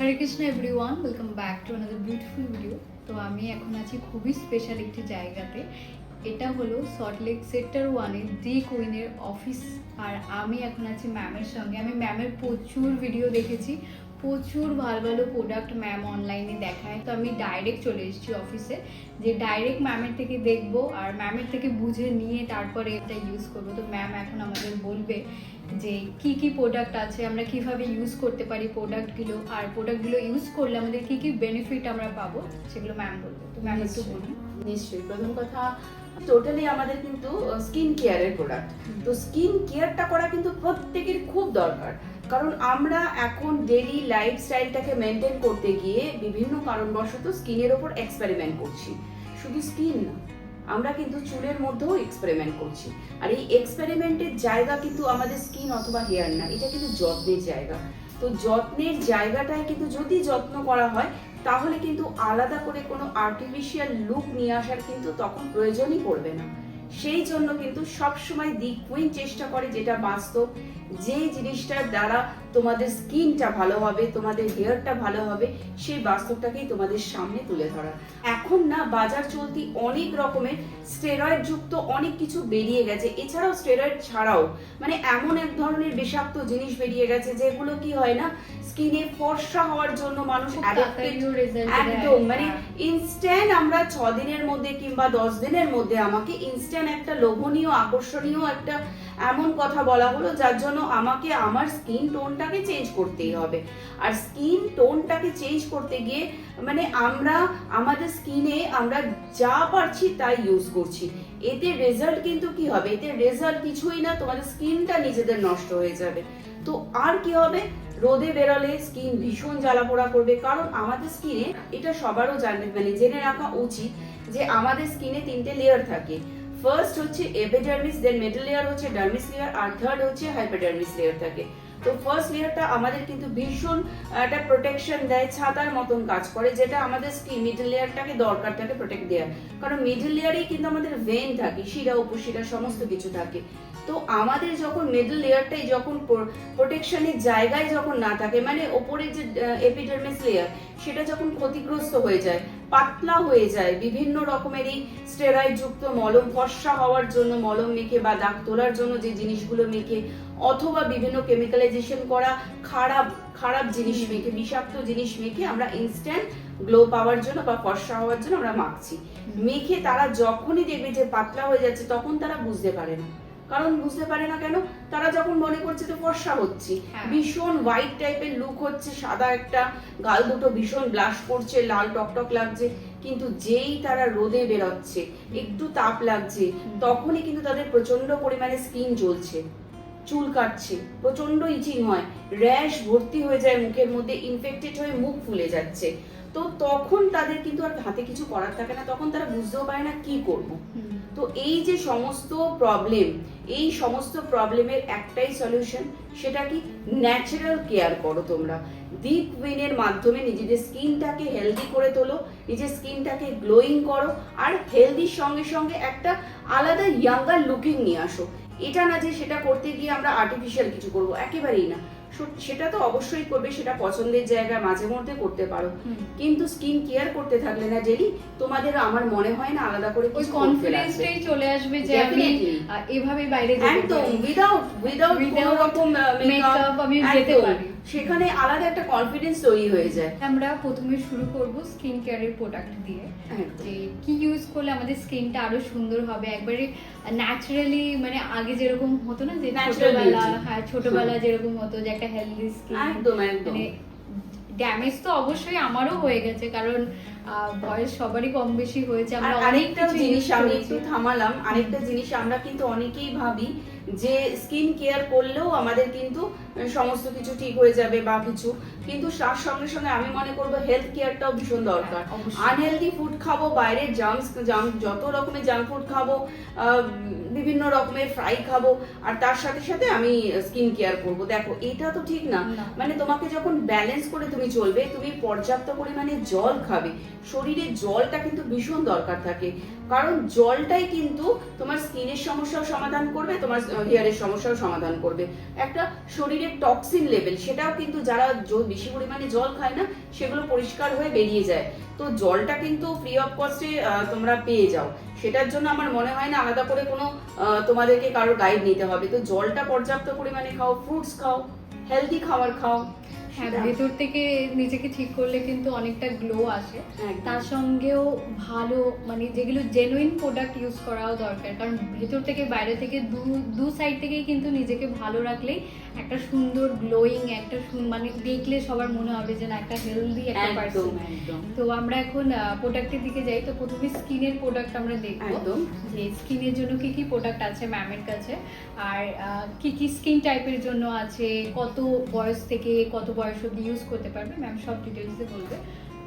Hare Krishna everyone welcome back to another beautiful video তো আমি এখন আছি খুবই স্পেশাল একটি জায়গাতে। এটা হলো সল্টলেক সেক্টর ওয়ানের দি কুইনের অফিস আর আমি এখন আছি ম্যামের সঙ্গে। আমি ম্যামের প্রচুর ভিডিও দেখেছি। প্রচুর ভালো ভালো প্রোডাক্ট ম্যাম অনলাইনে দেখায়। তো আমি ডাইরেক্ট চলে এসেছি অফিসে যে ডাইরেক্ট ম্যামের থেকে দেখব আর ম্যামের থেকে বুঝে নিয়ে তারপরে এটা ইউজ করব। তো ম্যাম এখন আমাদের বলবে যে কি কি প্রোডাক্ট আছে আমরা কীভাবে ইউজ করতে পারি প্রোডাক্টগুলো আর প্রোডাক্টগুলো ইউজ করলে আমাদের কি কি বেনিফিট আমরা পাবো সেগুলো ম্যাম বলবে। তো ম্যাম একটু বলুন। নিশ্চয়ই। প্রথম কথা টোটালি আমাদের কিন্তু স্কিন কেয়ারের প্রোডাক্ট তো স্কিন কেয়ারটা করা কিন্তু প্রত্যেকের খুব দরকার। কারণ আমরা এখন ডেলি লাইফস্টাইলটাকে মেনটেন করতে গিয়ে বিভিন্ন কারণবশত স্কিনের ওপর এক্সপেরিমেন্ট করছি। শুধু স্কিন না, আমরা কিন্তু চুলের মধ্যেও এক্সপেরিমেন্ট করছি। আর এই এক্সপেরিমেন্টের জায়গা কিন্তু আমাদের স্কিন অথবা হেয়ার না, এটা কিন্তু যত্নের জায়গা। তো যত্নের জায়গাটায় কিন্তু যদি যত্ন করা হয়, তাহলে কিন্তু আলাদা করে কোনো আর্টিফিশিয়াল লুক নিয়ে আসার কিন্তু তখন প্রয়োজনই পড়বে না। সেই জন্য কিন্তু সবসময় দি কুইন চেষ্টা করে, যেটা বাস্তব। যে জিনিসটার দ্বারা তোমাদের স্কিনটা ভালো হবে তোমাদের হেয়ারটা ভালো হবে সেই বাস্তবটাকেই তোমাদের সামনে তুলে ধরা এখন না বাজার চলতি অনেক রকমের স্টেরয়েড যুক্ত অনেক কিছু বেরিয়ে গেছে। এছাড়াও স্টেরয়েড ছাড়াও মানে এমন এক ধরনের বিষাক্ত জিনিস বেরিয়ে গেছে যেগুলো কি হয় না স্কিনে ফর্সা হওয়ার জন্য মানুষ একদম মানে। ইনস্ট্যান্ট আমরা ছ দিনের মধ্যে কিংবা দশ দিনের মধ্যে আমাকে ইনস্ট্যান্ট একটা লোভনীয় আকর্ষণীয় একটা এমন কথা বলা হলো যার জন্য আমাকে আমার স্কিন টোনটাকে চেঞ্জ করতেই হবে। আর স্কিন টোনটাকে চেঞ্জ করতে গিয়ে মানে আমরা, আমাদের স্কিনে আমরা যা পারছি তাই ইউজ করছি। এতে রেজাল্ট কিন্তু কি হবে? এতে রেজাল্ট কিছুই না, তোমাদের স্কিনটা নিজেদের নষ্ট হয়ে যাবে। তো আর কি হবে? রোদে বেরোলে স্কিন ভীষণ জ্বালা পোড়া করবে। কারণ আমাদের স্কিনে এটা সবারও জানবে মানে জেনে রাখা উচিত যে আমাদের স্কিনে তিনটে লেয়ার থাকে। ফার্স্ট হচ্ছে এপিডার্মিস দেন মিডল লেয়ার হচ্ছে ডার্মিস লেয়ার আর থার্ড হচ্ছে হাইপোডার্মিস লেয়ার থাকে। তো ফার্স্ট লেয়ারটা আমাদের কিন্তু ভীষণ একটা প্রোটেকশন দেয়, ছাতার মতন কাজ করে, যেটা আমাদের স্কিন মিডল লেয়ারটাকে দরকার থাকে প্রোটেক্ট দেওয়ার কারণ মিডল লেয়ারেই কিন্তু আমাদের ভেন থাকে, শিরা, উপশিরা, সমস্ত কিছু থাকে। তো আমাদের যখন মিডল লেয়ারটাই যখন প্রোটেকশনের জায়গায় যখন না থাকে মানে ওপরে যে এপিডার্মিস লেয়ার সেটা যখন ক্ষতিগ্রস্ত হয়ে যায় পাতলা হয়ে যায় বিভিন্ন রকমের এই স্টেরয়েড যুক্ত মলম ফর্সা হওয়ার জন্য মলম মেখে বা দাগ তোলার জন্য যে জিনিসগুলো মেখে অথবা বিভিন্ন কেমিক্যালাইজেশন করা খারাপ খারাপ জিনিস মেখে বিষাক্ত জিনিস মেখে আমরা ইনস্ট্যান্ট গ্লো পাওয়ার জন্য বা ফর্সা হওয়ার জন্য আমরা মাখছি। মেখে তারা যখনই দেখবে যে পাতলা হয়ে যাচ্ছে তখন তারা বুঝতে পারে না। কারণ বুঝতে পারে না কেন তারা যখন মনে করছে তো ফর্সা হচ্ছে হ্যাঁ। ভীষণ হোয়াইট টাইপের লুক হচ্ছে সাদা একটা গাল দুটো ভীষণ ব্লাশ করছে লাল টকটক লাগছে কিন্তু যেই তারা রোদে বেরোচ্ছে একটু তাপ লাগছে তখনই কিন্তু তাদের প্রচণ্ড পরিমাণে স্কিন জ্বলছে চুল কাটছে প্রচণ্ড ইচিং হয় র্যাশ ভর্তি হয়ে যায় মুখের মধ্যে ইনফেক্টেড হয়ে মুখ ফুলে যাচ্ছে। তো তখন তাদের কিন্তু আর হাতে কিছু করার থাকে না তখন তারা বুঝতেও পারে না কি করব। তো এই যে সমস্ত প্রবলেম এই সমস্ত প্রবলেমের একটাই সলিউশন সেটা কি ন্যাচারাল কেয়ার করো তোমরা। ডিপ উইনের মাধ্যমে নিজেদের স্কিনটাকে হেলদি করে তোলো নিজের স্কিনটাকে গ্লোয়িং করো আর হেলদির সঙ্গে সঙ্গে একটা আলাদা ইয়াঙ্গার লুকিং নিয়ে আসো। এটা না যে সেটা করতে গিয়ে আমরা আর্টিফিশিয়াল কিছু করব একেবারেই না। সেটা তো অবশ্যই করবে সেটা পছন্দের জায়গায় মাঝে মধ্যে করতে পারো। কিন্তু স্কিন কেয়ার করতে থাকলে না ডেলি তোমাদের আমার মনে হয় না আলাদা করে কিছু কনফিডেন্সটাই চলে আসবে যে আমি এভাবে বাইরে যেতে একদম পারি। উইদাউট উইদাউট কোনো রকম মেকআপ আমি যেতে পারি। সেখানে আলাদা একটা কনফিডেন্স তৈরি হয়ে যায়। আমরা প্রথমে শুরু করব স্কিন কেয়ারের প্রোডাক্ট দিয়ে। যে কি ইউজ করলে আমাদের স্কিনটা আরও সুন্দর হবে। একবারে ন্যাচারালি মানে আগে যেরকম হতো না যে ছোটবেলা হ্যাঁ ছোটবেলা যেরকম হতো যে একটা হেলদি স্কিন একদম একদম। মানে ড্যামেজ তো অবশ্যই আমারও হয়ে গেছে কারণ বয়স সবারই কম বেশি হয়েছে আমরা আরেকটা জিনিস আমি। একটু থামালাম। আরেকটা জিনিস আমরা কিন্তু অনেকেই ভাবি যে স্কিন কেয়ার করলেও আমাদের কিন্তু সমস্ত কিছু ঠিক হয়ে যাবে বা কিছু। কিন্তু তার সঙ্গে সঙ্গে আমি মনে করব হেলথ কেয়ারটাও ভীষণ দরকার। হ্যাঁ, আনহেলদি ফুড খাব বাইরের জাঙ্ক জাঙ্ক যত রকমের জাঙ্ক ফুড খাব আহ, বিভিন্ন রকমের ফ্রাই খাব আর তার সাথে সাথে আমি স্কিন কেয়ার করব। দেখো এটা তো ঠিক না। মানে তোমাকে যখন ব্যালেন্স করে তুমি চলবে তুমি পর্যাপ্ত পরিমাণে জল খাবে। শরীরে জলটা কিন্তু ভীষণ দরকার থাকে। কারণ জলটাই কিন্তু তোমার স্কিনের সমস্যাও সমাধান করবে তোমার হেয়ারের সমস্যাও সমাধান করবে। একটা শরীরের টক্সিন লেভেল সেটাও কিন্তু যারা বেশি পরিমাণে জল খায় না সেগুলো পরিষ্কার হয়ে বেরিয়ে যায়। তো জলটা কিন্তু ফ্রি অফ কস্টে তোমরা পেয়ে যাও। সেটার জন্য আমার মনে হয় না আলাদা করে কোনো তোমাদেরকে কারোর গাইড নিতে হবে। তো জলটা পর্যাপ্ত পরিমাণে খাও ফ্রুটস খাও হেলদি খাবার খাও। ভেতর থেকে নিজেকে ঠিক করলে কিন্তু অনেকটা গ্লো আসে। তার সঙ্গেও ভালো মানে যেগুলো জেনুইন প্রোডাক্ট ইউজ করাও দরকার। কারণ ভেতর থেকে বাইরে থেকে দু দু সাইড থেকেই কিন্তু নিজেকে ভালো রাখলেই একটা সুন্দর গ্লোয়িং একটা মানে দেখলে সবার মনে হবে যে না একটা হেলদি একটা পার্সন তো আমরা এখন প্রোডাক্টের দিকে যাই। তো প্রথমে স্কিনের প্রোডাক্ট আমরা দেখব। যে স্কিনের জন্য কি কি প্রোডাক্ট আছে ম্যামের কাছে? আর কি কি স্কিন টাইপের জন্য আছে? কত বয়স থেকে কত বয়স অব্দি ইউজ করতে পারবে ম্যাম সব ডিটেলসে বলবে।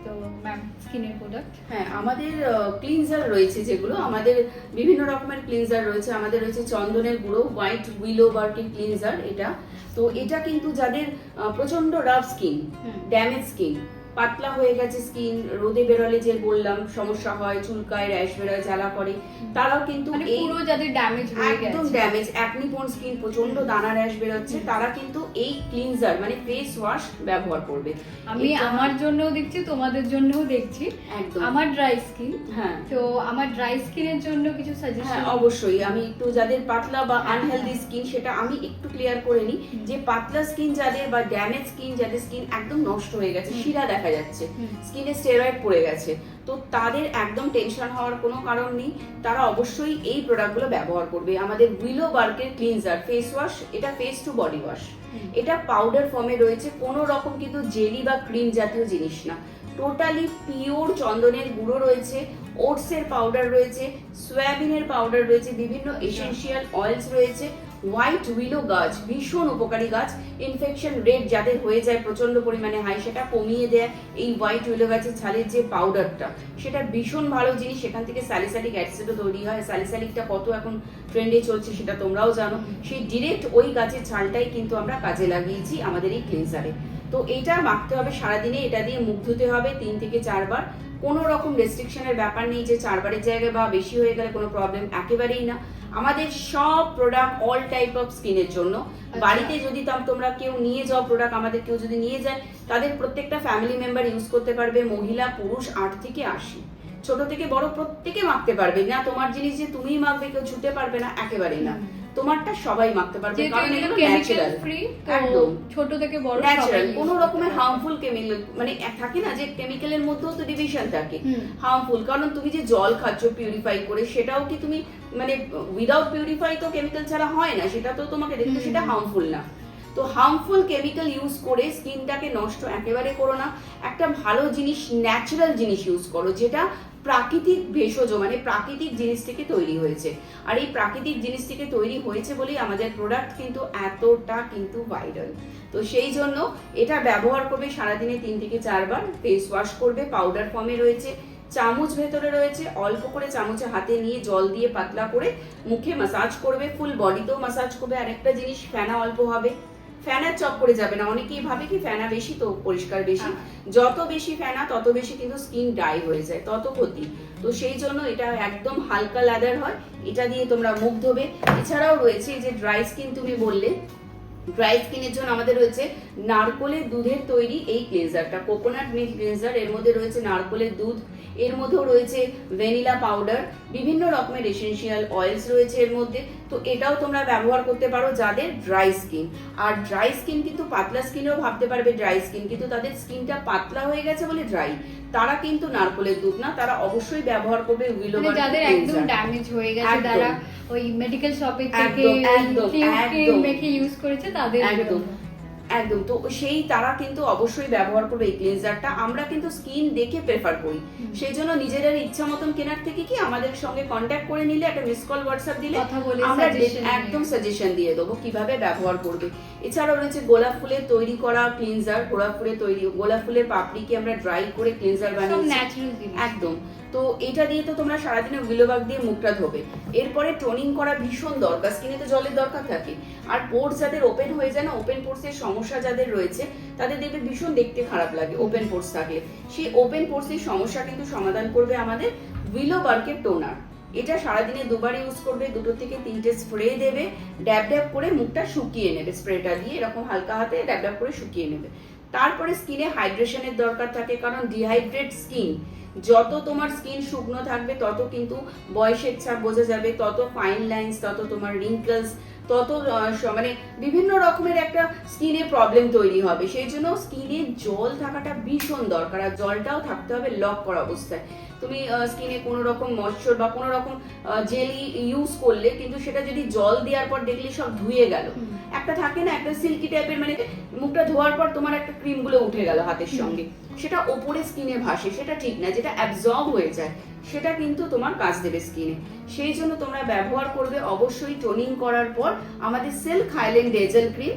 তো ম্যাম স্কিনের প্রোডাক্ট হ্যাঁ আমাদের ক্লিনজার রয়েছে যেগুলো। আমাদের বিভিন্ন রকমের ক্লিনজার রয়েছে। আমাদের রয়েছে চন্দনের গুঁড়ো হোয়াইট উইলো বার্কিং ক্লিনজার এটা। তো এটা কিন্তু যাদের প্রচণ্ড রাফ স্কিন ড্যামেজ স্কিন পাতলা হয়ে গেছে স্কিন রোদে বেরোলে যে বললাম সমস্যা হয় চুলকায় র্যাশ বেরোয় জ্বালা করে তারাও কিন্তু মানে এই পুরো যাদের ড্যামেজ হয়ে একদম ড্যামেজ অ্যাকনি পোন স্কিন প্রচণ্ড দানা র্যাশ বেরোচ্ছে তারা কিন্তু এই ক্লিনজার মানে ফেস ওয়াশ ব্যবহার করবে। আমি আমার জন্যও দেখছি তোমাদের জন্যও দেখছি। একদম। আমার ড্রাই স্কিন হ্যাঁ। তো আমার ড্রাই স্কিনের জন্য কিছু হ্যাঁ সাজেশন অবশ্যই। আমি একটু যাদের পাতলা বা হ্যাঁ, আনহেলদি হ্যাঁ। স্কিন সেটা আমি একটু ক্লিয়ার করে নিই। যে পাতলা স্কিন যাদের বা ড্যামেজ স্কিন যাদের স্কিন একদম নষ্ট হয়ে গেছে। শিরা দেখা যাচ্ছে। স্কিনে স্টেরয়েড পড়ে গেছে। তো তাদের একদম টেনশন হওয়ার কোনো কারণ নেই। তারা অবশ্যই এই প্রোডাক্টগুলো ব্যবহার করবে। আমাদের উইলো বার্কের ক্লিনজার ফেস ওয়াশ এটা ফেস টু বডি ওয়াশ এটা পাউডার ফর্মে রয়েছে। কোনো রকম কিন্তু জেলি বা ক্রিম জাতীয় জিনিস না। টোটালি পিওর চন্দনের গুঁড়ো রয়েছে। ওটসের পাউডার রয়েছে। সয়াবিনের পাউডার রয়েছে। বিভিন্ন এসেন্সিয়াল অয়েলস রয়েছে। হোয়াইট উইলো গাছ, ভীষণ উপকারী গাছ। ইনফেকশন রেট যাদের হয়ে যায় প্রচণ্ড পরিমাণে হাই সেটা কমিয়ে দেয় এই হোয়াইট উইলো গাছের ছালের যে পাউডারটা সেটা ভীষণ ভালো জিনিস, সেখান থেকে স্যালিসালিক অ্যাসিডও তৈরি হয়। স্যালিসালিকটা কত এখন ট্রেন্ডে চলছে সেটা তোমরাও জানো। সেই ডিরেক্ট ওই গাছের ছালটাই কিন্তু আমরা কাজে লাগিয়েছি আমাদের এই ক্লিনজারে তো এটা মাখতে হবে সারাদিনে, এটা দিয়ে মুখ ধুতে হবে তিন থেকে চারবার। কোনো রকম রেস্ট্রিকশনের ব্যাপার নেই যে চারবারের জায়গায় বা বেশি হয়ে গেলে কোনো প্রবলেম একেবারেই না। আমাদের সব প্রোডাক্ট অল টাইপ অফ স্কিনের জন্য। বাড়িতে যদি তাম- তোমরা কেউ নিয়ে যাও প্রোডাক্ট আমাদের কেউ যদি নিয়ে যায় তাদের প্রত্যেকটা ফ্যামিলি মেম্বার ইউজ করতে পারবে মহিলা পুরুষ আট থেকে আশি। ছোট থেকে বড় প্রত্যেকে মাখতে পারবে। না তোমার জিনিস যে তুমিই মাখবে কেউ ছুটে পারবে না একেবারেই না। তোমারটা সবাই মাখতে পারবে কারণ এগুলো ন্যাচারাল ফ্রি তো একদম। ছোট থেকে বড় ন্যাচারাল কোনো রকমের হার্মফুল কেমিক্যাল মানে থাকে না যে কেমিক্যালের মধ্যেও তো ডিভিশন থাকে। হার্মফুল কারণ তুমি যে জল খাচ্ছ পিউরিফাই করে সেটাও কি তুমি মানে উইদাউট পিউরিফাই তো কেমিক্যাল ছাড়া হয় না সেটা তো তোমাকে দেখতে সেটা হার্মফুল না। তো হার্মফুল কেমিক্যাল ইউজ করে স্কিনটাকে নষ্ট একেবারে করো না। একটা ভালো জিনিস ন্যাচারাল জিনিস ইউজ করো, যেটা প্রাকৃতিক ভেষজ মানে প্রাকৃতিক জিনিস থেকে তৈরি হয়েছে। আর এই প্রাকৃতিক জিনিস থেকে তৈরি হয়েছে বলেই আমাদের প্রোডাক্ট কিন্তু এতটা কিন্তু ভাইরাল তো সেই জন্য এটা ব্যবহার করবে সারাদিনে তিন থেকে চারবার ফেস ওয়াশ করবে পাউডার ফর্মে রয়েছে, চামচ ভেতরে রয়েছে, অল্প করে চামচে হাতে নিয়ে জল দিয়ে পাতলা করে মুখে মাসাজ করবে ফুল বডিতেও মাসাজ করবে। আর একটা জিনিস ফেনা অল্প হবে। ফ্যানার চপ করে যাবে না। অনেকেই ভাবে কি ফ্যানা বেশি তো পরিষ্কার বেশি। হ্যাঁ। যত বেশি ফ্যানা তত বেশি কিন্তু স্কিন ড্রাই হয়ে যায় তত ক্ষতি। তো সেই জন্য এটা একদম হালকা লাদার হয়। এটা দিয়ে তোমরা মুখ ধোবে। এছাড়াও রয়েছে যে ড্রাই স্কিন তুমি বললে ড্রাই স্কিনের জন্য আমাদের রয়েছে নারকোলের দুধের তৈরি এই ক্লেজারটা। কোকোনাট মিল্ক ক্লেজার এর মধ্যে রয়েছে নারকোলের দুধ এর মধ্যেও রয়েছে ভ্যানিলা পাউডার বিভিন্ন রকমের এসেনশিয়াল অয়েলস রয়েছে এর মধ্যে। তো এটাও তোমরা ব্যবহার করতে পারো যাদের ড্রাই স্কিন। আর ড্রাই স্কিন কিন্তু পাতলা স্কিনেও ভাবতে পারবে ড্রাই স্কিন কিন্তু তাদের স্কিনটা পাতলা হয়ে গেছে বলে ড্রাই। তারা কিন্তু নারকোলের দুধ না তারা অবশ্যই ব্যবহার করবে উইলো মানে যাদের একদম ড্যামেজ হয়ে গেছে তারা ওই মেডিকেল শপে থেকে একদম। মেখে ইউজ করেছে তাদের একদম। একদম। তো সেই তারা কিন্তু অবশ্যই ব্যবহার করবে এই ক্লিনজারটা আমরা কিন্তু স্কিন দেখে প্রেফার করি। সেই জন্য নিজেদের ইচ্ছা মতন কেনার থেকে কি আমাদের সঙ্গে কন্ট্যাক্ট করে নিলে একটা মিস কল হোয়াটসঅ্যাপ দিলে আমরা একদম সাজেশন দিয়ে দেবো কীভাবে ব্যবহার করবে। এছাড়াও রয়েছে গোলাপ ফুলের তৈরি করা ক্লিনজার গোলাপ ফুলের তৈরি গোলাপ ফুলের পাপড়িকে আমরা ড্রাই করে ক্লিনজার বানিয়েছি? একদম। তো এটা দিয়ে তো তোমরা সারাদিনে উইলোবাগ দিয়ে মুখটা ধোবে। এরপরে টোনিং করা ভীষণ দরকার স্কিনে তো জলের দরকার থাকে। আর পোর্স যাদের ওপেন হয়ে যায় না ওপেন পোর্সের সমস্যা যাদের রয়েছে, তাদের দেখবে ভীষণ দেখতে খারাপ লাগে ওপেন পোর্স থাকলে। সেই ওপেন পোর্সের সমস্যা কিন্তু সমাধান করবে আমাদের উইলোবার্কের টোনার এটা সারাদিনে দুবার ইউজ করবে, দুটো থেকে তিনটে স্প্রে দেবে ড্যাব ড্যাব করে মুখটা শুকিয়ে নেবে স্প্রেটা দিয়ে এরকম হালকা হাতে ড্যাব ড্যাব করে শুকিয়ে নেবে। তারপরে স্কিনে হাইড্রেশনের দরকার থাকে, কারণ ডিহাইড্রেট স্কিন, যত তোমার স্কিন শুকনো থাকবে, তত কিন্তু বয়সের ছাপ বোঝা যাবে, তত ফাইন লাইন্স তত তোমার রিঙ্কলস তত মানে বিভিন্ন রকমের একটা স্কিনে প্রবলেম তৈরি হবে। সেই জন্য স্কিনে জল থাকাটা ভীষণ দরকার, আর জলটাও থাকতে হবে লক করা অবস্থায়। তুমি স্কিনে কোনো রকম ময়শ্চার বা কোনো রকম জেলি ইউজ করলে কিন্তু সেটা যদি জল দেওয়ার পর দেখলে সব ধুয়ে গেল। একটা থাকে না একটা সিল্কি টাইপের মানে মুখটা ধোয়ার পর তোমার একটা ক্রিমগুলো উঠে গেল হাতের সঙ্গে। সেটা ওপরে স্কিনে ভাসে সেটা ঠিক না যেটা অ্যাবজর্ব হয়ে যায় সেটা কিন্তু তোমার কাজ দেবে স্কিনে সেই জন্য তোমরা ব্যবহার করবে অবশ্যই টোনিং করার পর আমাদের সেলফ হাইল্যান্ড ডেজেল ক্রিম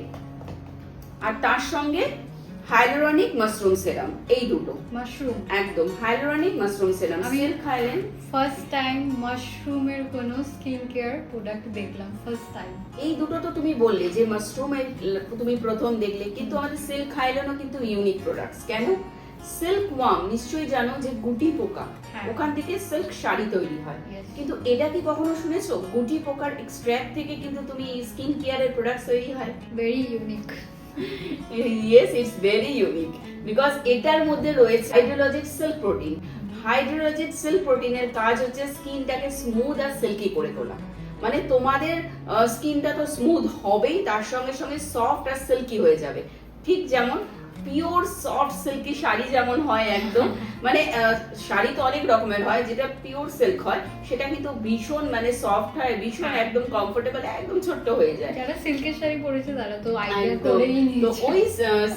আর তার সঙ্গে হাইলোরনিক মাশরুম সেরাম এই দুটো। মাশরুম একদম হাইলোরনিক মাশরুম সেরাম আমি- সেলফ হাইল্যান্ড ফার্স্ট টাইম মাশরুমের কোনো স্কিন কেয়ার প্রোডাক্ট দেখলাম ফার্স্ট টাইম এই দুটো তো তুমি বললে যে মাশরুমের তুমি প্রথম দেখলে কিন্তু আমাদের সিল্ক হাইল্যান্ডও কিন্তু ইউনিক প্রোডাক্টস কেন? সিল্ক ওয়াম নিশ্চয়ই জানো যে গুটি পোকা হ্যাঁ। ওখান থেকে সিল্ক শাড়ি তৈরি হয়। কিন্তু এটা কি কখনো শুনেছো? গুটি পোকার এক্সট্র্যাক্ট থেকে কিন্তু তুমি স্কিন কেয়ারের প্রোডাক্টস তৈরি হয়। Very unique yes it's very unique because এটার মধ্যে রয়েছে hydrologic silk protein hydrologic silk প্রোটিনের কাজ হচ্ছে স্কিনটাকে স্মুথ আর সিল্কি করে তোলা। মানে তোমাদের স্কিনটা তো স্মুথ হবেই, তার সঙ্গে সঙ্গে সফট আর সিল্কি হয়ে যাবে। ঠিক যেমন পিওর সফট সিল্কি শাড়ি যেমন হয় একদম মানে শাড়ি তো অনেক রকমের হয় যেটা পিওর সিল্ক হয় সেটা কিন্তু ভীষণ মানে সফট হয় ভীষণ একদম কমফোর্টেবল একদম ছোট্ট হয়ে যায়। যারা সিল্কের শাড়ি পরেছে তারা তো আইডিয়া। করেই তো ওই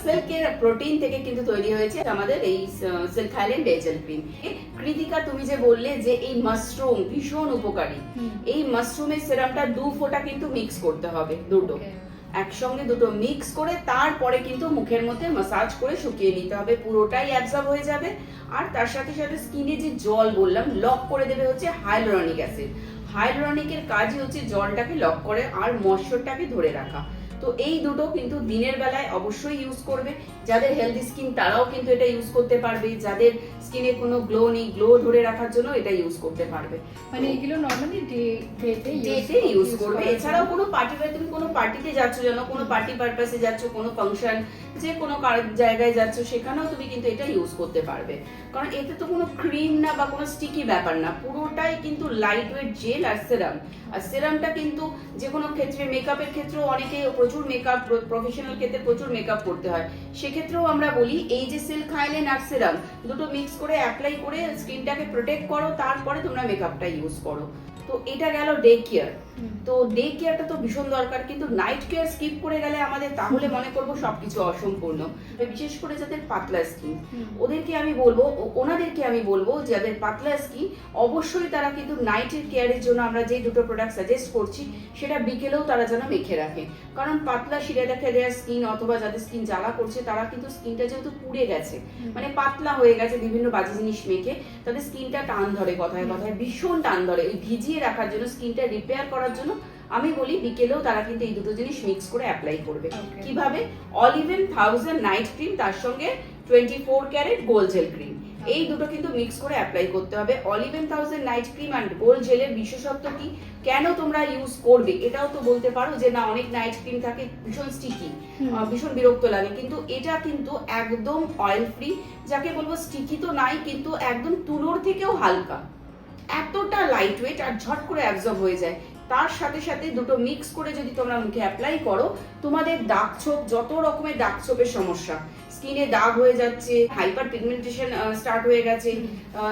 সিল্কের প্রোটিন থেকে কিন্তু তৈরি হয়েছে আমাদের এই silk highland day gel cream Kritika তুমি যে বললে যে এই মাশরুম ভীষণ উপকারী। এই মাশরুমের সিরামটা দু ফোঁটা কিন্তু মিক্স করতে হবে দুটো. একসঙ্গে দুটো মিক্স করে তারপরে কিন্তু মুখের মধ্যে মাসাজ করে শুকিয়ে নিতে হবে। পুরোটাই অ্যাবজর্ব হয়ে যাবে। আর তার সাথে সাথে স্কিনে যে জল বললাম লক করে দেবে হচ্ছে হাইলোরনিক অ্যাসিড হাইলোরনিকের কাজই হচ্ছে জলটাকে লক করে আর ময়শ্চারটাকে ধরে রাখা। তো এই দুটো কিন্তু দিনের বেলায় অবশ্যই ইউজ করবে। যাদের হেলদি স্কিন তারাও কিন্তু এটা ইউজ করতে পারবে। যাদের স্কিনে কোনো গ্লো নেই গ্লো ধরে রাখার জন্য এটা ইউজ করতে পারবে। মানে এগুলো নর্মালি ডে ডেতে ইউজ করবে। এছাড়াও কোনো পার্টি তুমি কোনো পার্টিতে যাচ্ছ যেন কোনো পার্টি পারপাসে যাচ্ছ কোনো ফাংশন যে কোনো জায়গায় যাচ্ছ সেখানেও তুমি কিন্তু এটা ইউজ করতে পারবে। কারণ এতে তো কোনো ক্রিম না বা কোনো স্টিকি ব্যাপার না। পুরোটাই কিন্তু লাইট ওয়েট জেল আর সেরাম আর সেরামটা কিন্তু যে কোনো ক্ষেত্রে মেকআপের ক্ষেত্রেও অনেকে প্রচুর মেকআপ প্রফেশনাল ক্ষেত্রে প্রচুর মেকআপ করতে হয়। সেক্ষেত্রেও আমরা বলি এই যে সিল্ক হাইল্যান্ড আর সেরাম দুটো মিক্স করে অ্যাপ্লাই করে স্কিনটাকে প্রোটেক্ট করো তারপরে তোমরা মেকআপটা ইউজ করো। তো এটা গেল ডে কেয়ার তো ডে কেয়ারটা তো ভীষণ দরকার কিন্তু নাইট কেয়ার স্কিপ করে গেলে আমাদের তাহলে মনে করব সবকিছু অসম্পূর্ণ। বিশেষ করে যাদের পাতলা স্কিন ওদেরকে আমি বলব ওনাদেরকে আমি বলব যাদের পাতলা স্কিন অবশ্যই তারা কিন্তু নাইটের কেয়ারের জন্য আমরা যে দুটো প্রোডাক্ট সাজেস্ট করছি সেটা বিকেলেও তারা যেন মেখে রাখে। কারণ পাতলা শিরে দেখা দেওয়ার স্কিন অথবা যাদের স্কিন জ্বালা করছে তারা কিন্তু স্কিনটা যেহেতু পুড়ে গেছে মানে পাতলা হয়ে গেছে বিভিন্ন বাজে জিনিস মেখে তাদের স্কিনটা টান ধরে কথায় কথায় ভীষণ টান ধরে। ওই ভিজিয়ে রাখার জন্য স্কিনটা রিপেয়ার করার জন্য আমি বলি বিকেলেও তারা কিন্তু এই দুটো জিনিস মিক্স করে অ্যাপ্লাই করবে. কীভাবে? অলিভেন থাউজেন্ড নাইট ক্রিম তার সঙ্গে twenty four carat gold gel cream এই দুটো কিন্তু মিক্স করে অ্যাপ্লাই করতে হবে। Eleven thousand night cream and gold জেলের বিশেষত্ব কি? কেন তোমরা ইউজ করবে? এটাও তো বলতে পারো যে না অনেক নাইট ক্রিম থাকে ভীষণ স্টিকি ভীষণ বিরক্ত লাগে। কিন্তু এটা কিন্তু একদম অয়েল ফ্রি যাকে বলব স্টিকি তো নাই কিন্তু একদম তুলোর থেকেও হালকা। এতটা লাইট ওয়েট আর ঝট করে অ্যাবজর্ব হয়ে যায়। তার সাথে সাথে দুটো মিক্স করে যদি তোমরা মুখে অ্যাপ্লাই করো তোমাদের দাগ ছোপ যত রকমের দাগ ছোপের সমস্যা স্কিনে দাগ হয়ে যাচ্ছে, হাইপার পিগমেন্টেশন স্টার্ট হয়ে গেছে।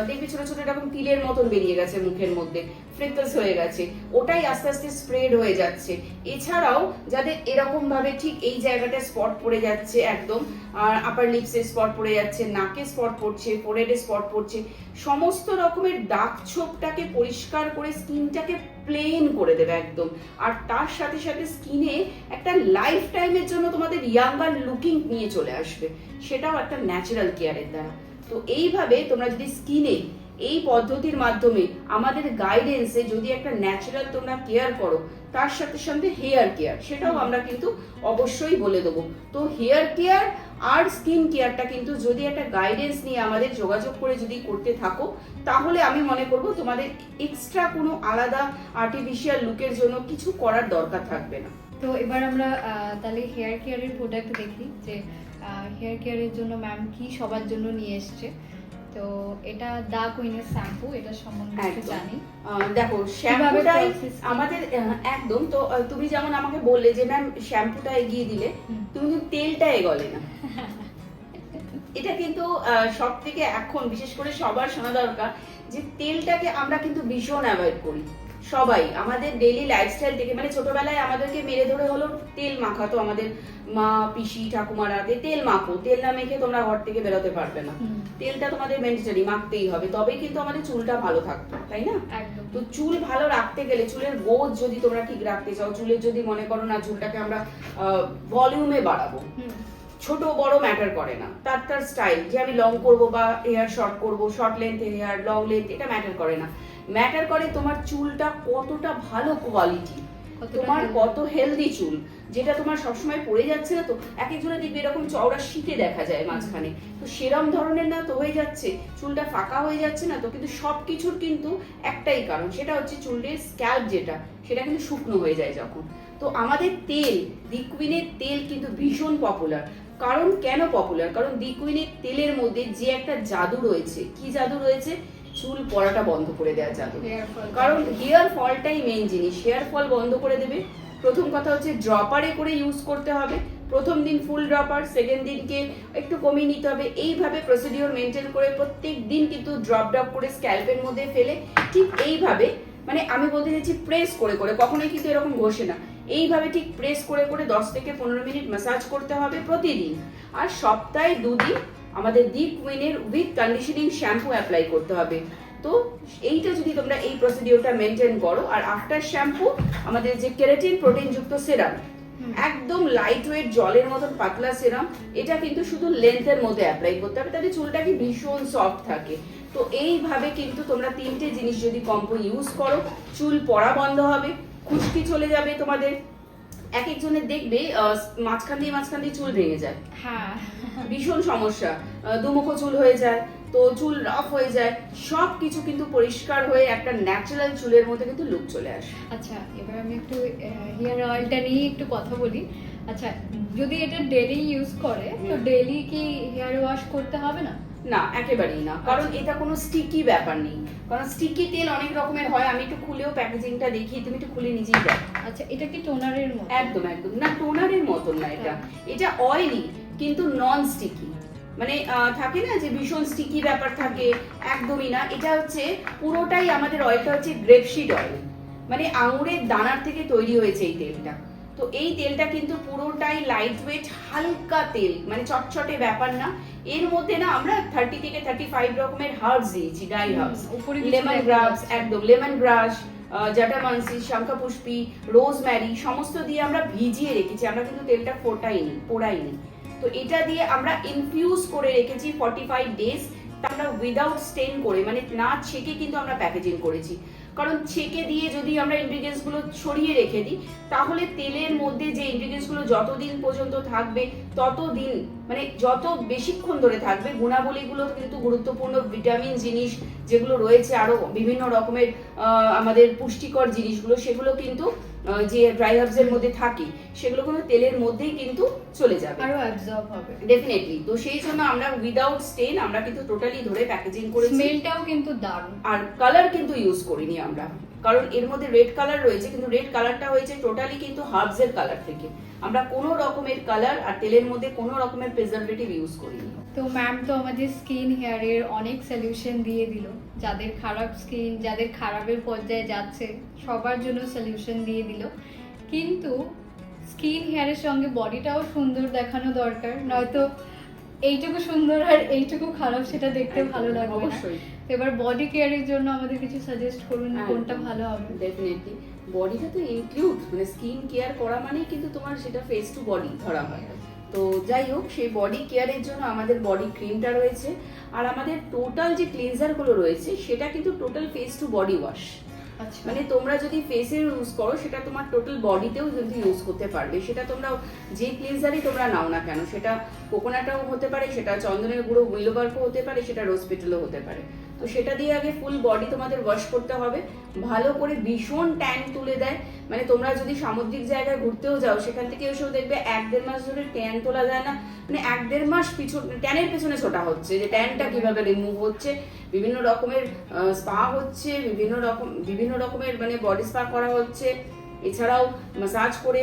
দেখবি ছোট ছোট এরকম তিলের মতন বেরিয়ে গেছে মুখের মধ্যে ফ্রিকলস হয়ে গেছে। ওটাই আস্তে আস্তে স্প্রেড হয়ে যাচ্ছে। এছাড়াও যাদের এরকম ভাবে ঠিক এই জায়গাটা স্পট পড়ে যাচ্ছে একদম, আর আপার লিপসে স্পট পড়ে যাচ্ছে, নাকে স্পট পড়ছে ফোরেডে স্পট পড়ছে, সমস্ত রকমের দাগ ছোপটাকে পরিষ্কার করে স্কিনটাকে প্লেন করে দেবে একদম। আর তার সাথে সাথে স্কিনে একটা লাইফ টাইমের জন্য তোমাদের ইয়াঙ্গার লুকিং নিয়ে চলে আসবে। সেটাও একটা ন্যাচারাল কেয়ারের দ্বারা। তো এইভাবে তোমরা যদি স্কিনে এই পদ্ধতির মাধ্যমে আমাদের গাইডেন্সে যদি একটা ন্যাচারাল তোমরা কেয়ার করো তার সাথে সাথে হেয়ার কেয়ার সেটাও আমরা কিন্তু অবশ্যই বলে দেবো। তো হেয়ার কেয়ার আর স্কিন কেয়ারটা কিন্তু যদি একটা গাইডেন্স নিয়ে আমাদের যোগাযোগ করে যদি করতে থাকো তাহলে আমি মনে করব তোমাদের এক্সট্রা কোনো আলাদা আর্টিফিশিয়াল লুকের জন্য কিছু করার দরকার থাকবে না। তো এবার আমরা তাহলে হেয়ার কেয়ারের প্রোডাক্ট দেখি যে হেয়ার কেয়ারের জন্য ম্যাম কি সবার জন্য নিয়ে এসছে। তো এটা দা কুইনের শ্যাম্পু এটা সম্বন্ধে একটু জানি। দেখো শ্যাম্পুটাই আমাদের একদম তো তুমি যেমন আমাকে বললে যে ম্যাম শ্যাম্পুটা এগিয়ে দিলে তুমি কিন্তু তেলটা এগোলে না। এটা কিন্তু সব থেকে এখন বিশেষ করে সবার শোনা দরকার যে তেলটাকে আমরা কিন্তু ভীষণ অ্যাভয়েড করি। সবাই আমাদের ডেইলি লাইফস্টাইল থেকে মানে ছোটবেলায় আমাদেরকে মেরে ধরে হলো তেল মাখাতো আমাদের মা পিসি ঠাকুমারা যে তেল মাখো। তেল না মেখে তোমরা ঘর থেকে বেরোতে পারবে না। তেলটা তোমাদের ম্যান্ডেটরি মাখতেই হবে। তবেই কিন্তু আমাদের চুলটা ভালো থাকতো তাই না? তো চুল ভালো রাখতে গেলে চুলের গোজ যদি তোমরা ঠিক রাখতে চাও চুলের যদি মনে করো না চুলটাকে আমরা ভলিউমে বাড়াবো। ছোট বড় ম্যাটার করে না। তার তার স্টাইল যে আমি লং করব বা হেয়ার শর্ট করব short length hair long length এটা ম্যাটার করে না। ম্যাটার করে তোমার চুলটা কতটা ভালো কোয়ালিটি তোমার কত হেলদি চুল যেটা তোমার সবসময় পড়ে যাচ্ছে না তো এক একজনের দেখবে এরকম চওড়া শীতে দেখা যায় মাঝখানে। তো সেরম ধরনের না তো হয়ে যাচ্ছে চুলটা ফাঁকা হয়ে যাচ্ছে না তো কিন্তু সব কিছুর কিন্তু একটাই কারণ সেটা হচ্ছে চুলের স্ক্যাল্প যেটা সেটা কিন্তু শুকনো হয়ে যায় যখন। তো আমাদের তেল দিকুইনের তেল কিন্তু ভীষণ পপুলার কারণ কেন পপুলার কারণ দিকুইনের তেলের মধ্যে যে একটা জাদু রয়েছে কি জাদু রয়েছে? চুল পড়াটা বন্ধ করে দেওয়া fall। কারণ হেয়ার ফলটাই মেন জিনিস। হেয়ার ফল বন্ধ করে দেবে। প্রথম কথা হচ্ছে ড্রপারে করে ইউজ করতে হবে। প্রথম দিন ফুল ড্রপার সেকেন্ড দিনকে একটু কমিয়ে নিতে হবে। এইভাবে প্রসিডিওর মেনটেন করে প্রত্যেক দিন কিন্তু ড্রপ ড্রপ করে স্ক্যাল্পের মধ্যে ফেলে ঠিক এইভাবে মানে আমি বলতে চাইছি প্রেস করে করে কখনোই কিন্তু এরকম ঘষে না। এইভাবে ঠিক প্রেস করে করে দশ থেকে পনেরো মিনিট ম্যাসাজ করতে হবে প্রতিদিন। আর সপ্তাহে দুদিন আমাদের দি কুইনের উইথ কন্ডিশনিং শ্যাম্পু অ্যাপ্লাই করতে হবে। তো এইটা যদি তোমরা এই প্রসিডিওরটা মেনটেন করো আর আফটার শ্যাম্পু আমাদের যে কেরাটিন প্রোটিন যুক্ত সেরাম একদম লাইট ওয়েট জলের মতন পাতলা সেরাম এটা কিন্তু শুধু লেন্থের মধ্যে অ্যাপ্লাই করতে হবে। তাহলে চুলটা কি ভীষণ সফট থাকে। তো এইভাবে কিন্তু তোমরা তিনটে জিনিস যদি কম্পো ইউজ করো চুল পড়া বন্ধ হবে খুশকি চলে যাবে তোমাদের। এক একজনের দেখবে মাঝখান দিয়ে মাঝখান দিয়ে চুল ভেঙে যায়। হ্যাঁ। ভীষণ সমস্যা। দুমুখো চুল হয়ে যায় তো চুল রাফ হয়ে যায়। সব কিছু কিন্তু পরিষ্কার হয়ে একটা ন্যাচারাল চুলের মধ্যে কিন্তু লুক চলে আসে। আচ্ছা এবার আমি একটু হেয়ার অয়েলটা নিয়ে একটু কথা বলি। আচ্ছা যদি এটা ডেলি ইউজ করে তো ডেলি কি হেয়ার ওয়াশ করতে হবে না? না একেবারেই না। কারণ আচ্ছা। এটা কোনো স্টিকি ব্যাপার নেই। কারণ স্টিকি তেল অনেক রকমের হয়। আমি একটু খুলেও প্যাকেজিংটা দেখি তুমি একটু খুলে নিজেই দেখ। আচ্ছা এটা কি টোনারের মতো একদম একদম। না টোনারের মতন না এটা। এটা অয়েলি কিন্তু নন স্টিকি মানে থাকে না যে ভীষণ স্টিকি ব্যাপার থাকে একদমই না। এটা হচ্ছে পুরোটাই আমাদের অয়েলটা হচ্ছে গ্রেপশিড অয়েল মানে আঙুরের দানার থেকে তৈরি হয়েছে এই তেলটা। তো এই তেলটা কিন্তু পুরোটাই লাইট ওয়েট হালকা তেল। মানে চটচটে ব্যাপার না। এর মধ্যে না আমরা থার্টি থেকে থার্টি ফাইভ রকমের হার্বস দিয়েছি ডাই হার্বস লেমন গ্রাস একদম লেমন গ্রাস জাটামানসি শঙ্খাপুষ্পী, রোজম্যারি, সমস্ত দিয়ে আমরা ভিজিয়ে রেখেছি। আমরা কিন্তু তেলটা ফোটাইনি, পোড়াইনি। তো এটা দিয়ে আমরা ইনফিউজ করে রেখেছি ফর্টি ফাইভ ডেজ আমরা উইদাউট স্টেন করে মানে না ছেঁকে কিন্তু আমরা প্যাকেজিং করেছি। কারণ ছেঁকে দিয়ে যদি আমরা ইনগ্রিডিয়েন্টসগুলো ছড়িয়ে রেখে দিই, তাহলে তেলের মধ্যে যে ইনগ্রিডিয়েন্টসগুলো যতদিন পর্যন্ত থাকবে, ততদিন মানে যত বেশিক্ষণ ধরে থাকবে, গুণাবলীগুলো কিন্তু গুরুত্বপূর্ণ ভিটামিন জিনিস যেগুলো রয়েছে আরও বিভিন্ন রকমের আমাদের পুষ্টিকর জিনিসগুলো, সেগুলো কিন্তু যে ড্রাই হার্বস এর মধ্যে থাকে সেগুলো কিন্তু তেলের মধ্যেই কিন্তু চলে যাবে। আরও অ্যাবজর্ব হবে। ডেফিনেটলি তো সেই জন্য আমরা উইদাউট স্টেন আমরা কিন্তু টোটালি ধরে প্যাকেজিং করেছি। স্মেলটাও কিন্তু দারুণ। আর কালার কিন্তু ইউজ করিনি আমরা। কারণ এর মধ্যে রেড কালার রয়েছে, কিন্তু রেড কালারটা হয়েছে টোটালি কিন্তু হার্বস এর কালার থেকে। আমরা কোনো রকমের কালার আর তেলের মধ্যে কোনো রকমের প্রিজারভেটিভ ইউজ করিনি। তো ম্যাম তো আমাদের স্কিন হেয়ারের অনেক সলিউশন দিয়ে দিল। যাদের খারাপ স্কিন যাদের খারাপের পর্যায়ে যাচ্ছে, সবার জন্য সলিউশন দিয়ে দিল। কিন্তু স্কিন হেয়ারের সঙ্গে বডিটাও সুন্দর দেখানো দরকার। নয়তো এইটুকু সুন্দর আর এইটুকু খারাপ সেটা দেখতে ভালো লাগবে অবশ্যই। এবার বডি কেয়ারের জন্য আমাদের কিছু সাজেস্ট করুন। কোনটা ভালো হবে। ডেফিনেটলি বডিটা তো ইনক্লুড মানে স্কিন কেয়ার করা মানেই কিন্তু তোমার সেটা ফেস টু বডি ধরা হয়। তো যাই হোক সেই বডি কেয়ারের জন্য আমাদের বডি ক্রিমটা রয়েছে। আর আমাদের টোটাল যে ক্লিনজারগুলো রয়েছে সেটা কিন্তু total face to body wash মানে তোমরা যদি ফেসে ইউজ করো, সেটা তোমার টোটাল বডিতেও কিন্তু ইউজ করতে পারবে। সেটা তোমরা যে ক্লিনজারই তোমরা নাও না কেন, সেটা কোকোনাটাও হতে পারে, সেটা চন্দনের গুঁড়ো উইলোবার্কও হতে পারে, সেটা রোজ পেটেলও হতে পারে। তো সেটা দিয়ে আগে ফুল বডি তোমাদের ওয়াশ করতে হবে। ভালো করে ভীষণ ট্যান তুলে দেয়। মানে তোমরা যদি সামুদ্রিক জায়গায় ঘুরতেও যাও, সেখান থেকে এসেও দেখবে এক দেড় মাস ধরে ট্যান তোলা যায় না। মানে এক দেড় মাস পিছন ট্যানের পেছনে ছোটা হচ্ছে যে ট্যানটা কীভাবে রিমুভ হচ্ছে। বিভিন্ন রকমের স্পা হচ্ছে, বিভিন্ন রকম, বিভিন্ন রকমের মানে বডি স্পা করা হচ্ছে। এছাড়াও মাসাজ করে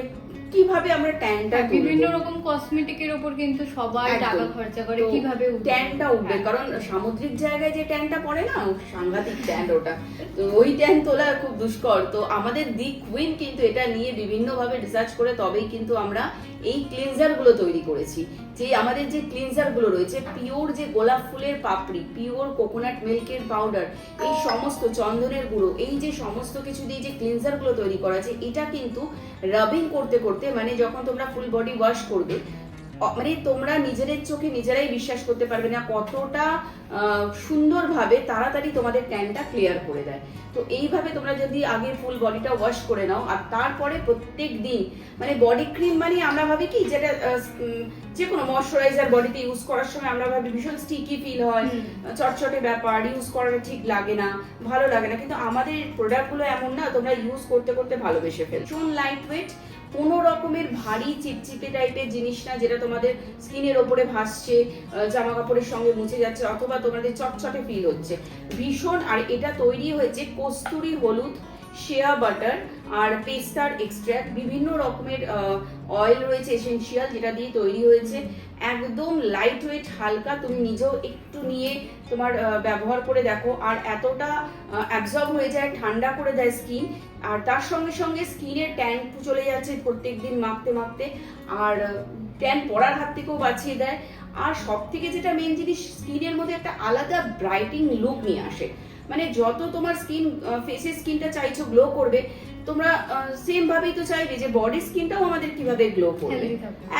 কীভাবে আমরা ট্যানটা হ্যাঁ, বিভিন্ন রকম কসমেটিকের উপর কিন্তু সবাই টাকা খরচা করে কীভাবে? ট্যানটা উঠবে হ্যাঁ। কারণ সামুদ্রিক জায়গায় যে ট্যানটা পড়ে না সাংঘাতিক ট্যান ওটা তো ওই ট্যান তোলা খুব দুষ্কর তো আমাদের দি কুইন কিন্তু এটা নিয়ে বিভিন্নভাবে রিসার্চ করে তবেই কিন্তু আমরা এই ক্লিনজারগুলো তৈরি করেছি। যে আমাদের যে ক্লিনজারগুলো রয়েছে পিওর যে গোলাপ ফুলের পাপড়ি পিওর কোকোনাট মিল্কের পাউডার এই সমস্ত চন্দনের গুঁড়ো, এই যে সমস্ত কিছু দিয়ে যে ক্লিনজারগুলো তৈরি করা আছে, এটা কিন্তু রাবিং করতে করতে মানে যখন তোমরা ফুল বডি ওয়াশ করবে মানে তোমরা নিজেদের চোখে নিজেরাই বিশ্বাস করতে পারবে না কতটা সুন্দরভাবে তাড়াতাড়ি তোমাদের ট্যানটা ক্লিয়ার করে দেয়। তো এইভাবে তোমরা যদি আগে ফুল বডিটা ওয়াশ করে নাও আর তারপরে প্রত্যেক দিন মানে বডি ক্রিম মানে আমরা ভাবি কি যেটা যে কোনো ময়শ্চারাইজার বডিতে ইউজ করার সময় আমরা ভাবি ভীষণ স্টিকি ফিল হয় চটচটে ব্যাপার ইউজ করাটা ঠিক লাগে না ভালো লাগে না। কিন্তু আমাদের প্রোডাক্টগুলো এমন না তোমরা ইউজ করতে করতে ভালোবেসে ফেল ভীষণ লাইট ওয়েট কোনো রকমের ভারী চিপচিপে টাইপের জিনিস না যেটা তোমাদের স্কিনের ওপরে ভাসছে জামা কাপড়ের সঙ্গে মুছে যাচ্ছে, অথবা তোমাদের চটচটে ফিল হচ্ছে। ভীষণ, আর এটা তৈরি হয়েছে কস্তুরি হলুদ শেয়া বাটার আর পেস্তার এক্সট্র্যাক্ট বিভিন্ন রকমের অয়েল রয়েছে এসেনশিয়াল যেটা দিয়ে তৈরি হয়েছে। একদম লাইট ওয়েট হালকা, তুমি নিজেও একটু নিয়ে তোমার ব্যবহার করে দেখো। আর এতটা অ্যাবজর্ব হয়ে যায়, ঠান্ডা করে দেয় স্কিন আর তার সঙ্গে সঙ্গে স্কিনের ট্যান চলে যাচ্ছে প্রত্যেক দিন মাখতে মাখতে আর ট্যান পড়ার হাত থেকেও বাঁচিয়ে দেয়। আর সব থেকে যেটা মেন জিনিস স্কিনের মধ্যে একটা আলাদা ব্রাইটিং লুক নিয়ে আসে। মানে যত তোমার স্কিন ফেসের স্কিনটা চাইছো গ্লো করবে তোমরা সেম ভাবেই তো চাইবে যে বডি স্কিনটাও আমাদের কীভাবে গ্লো করবে।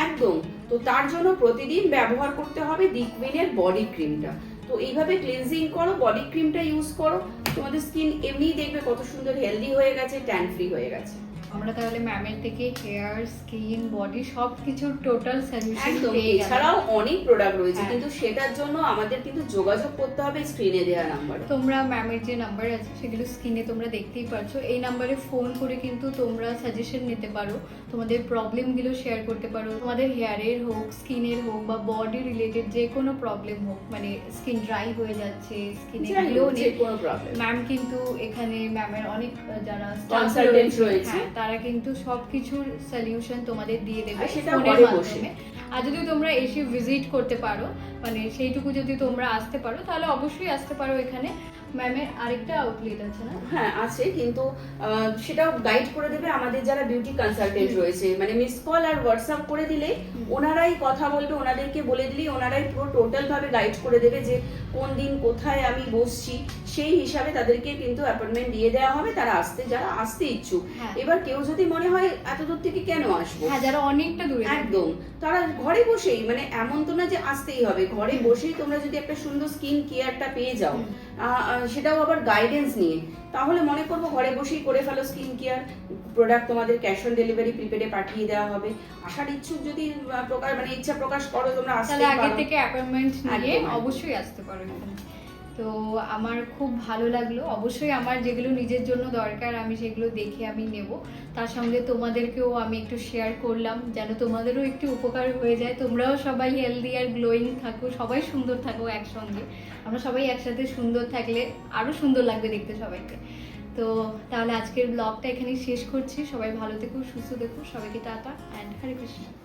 একদম। তো তার জন্য প্রতিদিন ব্যবহার করতে হবে দিকবিনের বডি ক্রিমটা তো এইভাবে ক্লিনজিং করো বডি ক্রিমটা ইউজ করো। তোমাদের স্কিন এমনিই দেখবে কত সুন্দর হেলদি হয়ে গেছে ট্যান ফ্রি হয়ে গেছে। আমরা তাহলে ম্যামের থেকে হেয়ার স্কিন বডি সব কিছুর টোটাল সলিউশন পেয়ে গেলাম। এছাড়াও অনেক প্রোডাক্ট রয়েছে হ্যাঁ। কিন্তু সেটার জন্য আমাদের কিন্তু যোগাযোগ করতে হবে স্ক্রিনে দেওয়া নাম্বারে তোমরা ম্যামের যে নাম্বার আছে সেগুলো স্ক্রিনে তোমরা দেখতেই পারছ। এই নাম্বারে ফোন করে কিন্তু তোমরা সাজেশন নিতে পারো তোমাদের প্রবলেমগুলো শেয়ার করতে পারো। তোমাদের হেয়ারের হোক স্কিনের হোক বা বডি রিলেটেড যে কোনো প্রবলেম হোক মানে স্কিন ড্রাই হয়ে যাচ্ছে স্কিনে গ্লো নেই। কোনো প্রবলেম ম্যাম কিন্তু এখানে ম্যামের অনেক যারা Consultants রয়েছে। তারা কিন্তু সব কিছুর সলিউশন তোমাদের দিয়ে দেবে ফোনের মাধ্যমে। আর যদি তোমরা এসে ভিজিট করতে পারো মানে সেইটুকু যদি তোমরা আসতে পারো তাহলে অবশ্যই আসতে পারো এখানে। ম্যামের আরেকটা আউটলেট আছে না? হ্যাঁ আছে কিন্তু সেটাও গাইড করে দেবে আমাদের যারা বিউটি কনসালটেন্ট রয়েছে। মানে মিস কল আর হোয়াটসঅ্যাপ করে দিলে ওনারাই কথা বলবে ওনাদেরকে বলে দিলেই ওনারাই পুরো টোটাল ভাবে গাইড করে দেবে যে কোন দিন কোথায় আমি বসছি। সেই হিসাবে তাদেরকে কিন্তু অ্যাপয়েন্টমেন্ট দিয়ে দেওয়া হবে তারা আসতে যারা আসতে ইচ্ছুক। হ্যাঁ। এবার কেউ যদি মনে হয় এত দূর থেকে কেন আসব? হ্যাঁ যারা অনেকটা দূরে একদম। তারা ঘরে বসেই মানে এমন তো না যে আসতেই হবে ঘরে বসেই তোমরা যদি একটা সুন্দর স্কিন কেয়ারটা পেয়ে যাও সেটাও আবার গাইডেন্স নিয়ে। তাহলে মনে করব ঘরে বসেই করে ফেলো স্কিন কেয়ার প্রোডাক্ট তোমাদের ক্যাশ অন ডেলিভারি প্রিপেডে পাঠিয়ে দেওয়া হবে। আসার ইচ্ছুক যদি প্রকার প্রকাশ মানে ইচ্ছা প্রকাশ করো তোমরা আসতে পারো আগে থেকে অ্যাপয়েন্টমেন্ট নিয়ে। অবশ্যই আসতে পারো তো আমার খুব ভালো লাগল। অবশ্যই আমার যেগুলো নিজের জন্য দরকার, আমি সেগুলো দেখে আমি নেব। তার সঙ্গে তোমাদেরকেও আমি একটু শেয়ার করলাম, যেন তোমাদেরও একটু উপকার হয়ে যায়। তোমরাও সবাই হেলদি আর গ্লোয়িং থাকো, সবাই সুন্দর থাকো একসঙ্গে। আমরা সবাই একসাথে সুন্দর থাকলে আরও সুন্দর লাগবে দেখতে সবাইকে। তো তাহলে আজকের ব্লগটা এখানেই শেষ করছি। সবাই ভালো থেকো, সুস্থ থেকো। সবাইকে টাটা অ্যান্ড হরে কৃষ্ণ।